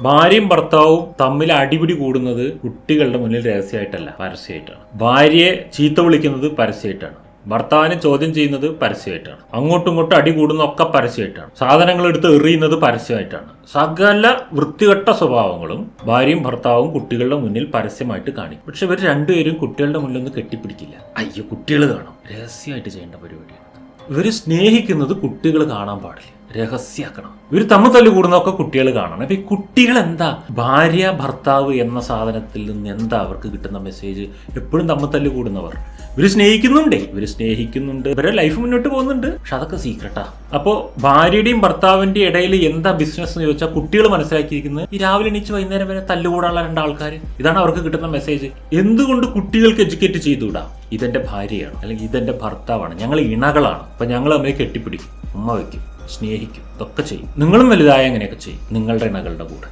ഭാര്യയും ഭർത്താവും തമ്മിൽ അടിപിടി കൂടുന്നത് കുട്ടികളുടെ മുന്നിൽ രഹസ്യമായിട്ടല്ല പരസ്യമായിട്ടാണ്. ഭാര്യയെ ചീത്ത വിളിക്കുന്നത് പരസ്യമായിട്ടാണ്. ഭർത്താവിനെ ചോദ്യം ചെയ്യുന്നത് പരസ്യമായിട്ടാണ്. അങ്ങോട്ടും ഇങ്ങോട്ടും അടി കൂടുന്ന ഒക്കെ പരസ്യമായിട്ടാണ്. സാധനങ്ങൾ എടുത്ത് എറിയുന്നത് പരസ്യമായിട്ടാണ്. സകല വൃത്തികെട്ട സ്വഭാവങ്ങളും ഭാര്യയും ഭർത്താവും കുട്ടികളുടെ മുന്നിൽ പരസ്യമായിട്ട് കാണിക്കും. പക്ഷെ ഇവർ രണ്ടുപേരും കുട്ടികളുടെ മുന്നിൽ ഒന്നും കെട്ടിപ്പിടിക്കില്ല. അയ്യോ കുട്ടികൾ കാണും. രഹസ്യമായിട്ട് ചെയ്യേണ്ട പരിപാടിയാണ്. ഇവർ സ്നേഹിക്കുന്നത് കുട്ടികൾ കാണാൻ പാടില്ല. രഹസ്യാക്കണം. ഇവർ തമ്മിൽ തല്ലു കൂടുന്നതൊക്കെ കുട്ടികൾ കാണണം. അപ്പൊ ഈ കുട്ടികൾ എന്താ ഭാര്യ ഭർത്താവ് എന്ന സാധനത്തിൽ നിന്ന് എന്താ അവർക്ക് കിട്ടുന്ന മെസ്സേജ് എപ്പോഴും തമ്മിൽ തല്ലു കൂടുന്നവർ ഇവർ സ്നേഹിക്കുന്നുണ്ടേ. ഇവർ സ്നേഹിക്കുന്നുണ്ട്. ഇവരെ ലൈഫ് മുന്നോട്ട് പോകുന്നുണ്ട്. പക്ഷെ അതൊക്കെ സീക്രട്ടാ അപ്പോൾ ഭാര്യയുടെയും ഭർത്താവിന്റെ ഇടയിൽ എന്താ ബിസിനസ് എന്ന് ചോദിച്ചാൽ കുട്ടികൾ മനസ്സിലാക്കിയിരിക്കുന്നത് ഈ രാവിലെ എണീച്ച് വൈകുന്നേരം വരെ തല്ലുകൂടാനുള്ള രണ്ടാൾക്കാർ ഇതാണ് അവർക്ക് കിട്ടുന്ന മെസ്സേജ് എന്തുകൊണ്ട് കുട്ടികൾക്ക് എഡ്യൂക്കേറ്റ് ചെയ്തുകൂടാ? ഇതെന്റെ ഭാര്യയാണ്. അല്ലെങ്കിൽ ഇതെന്റെ ഭർത്താവാണ്. ഞങ്ങൾ ഇണകളാണ്. അപ്പൊ ഞങ്ങൾ അമ്മയെ കെട്ടിപ്പിടിക്കും. ഉമ്മ വയ്ക്കും. സ്നേഹിക്കും. ഇതൊക്കെ ചെയ്യും. നിങ്ങളും വലുതായ അങ്ങനെയൊക്കെ ചെയ്യും? നിങ്ങളുടെ ഇണകളുടെ കൂടെ.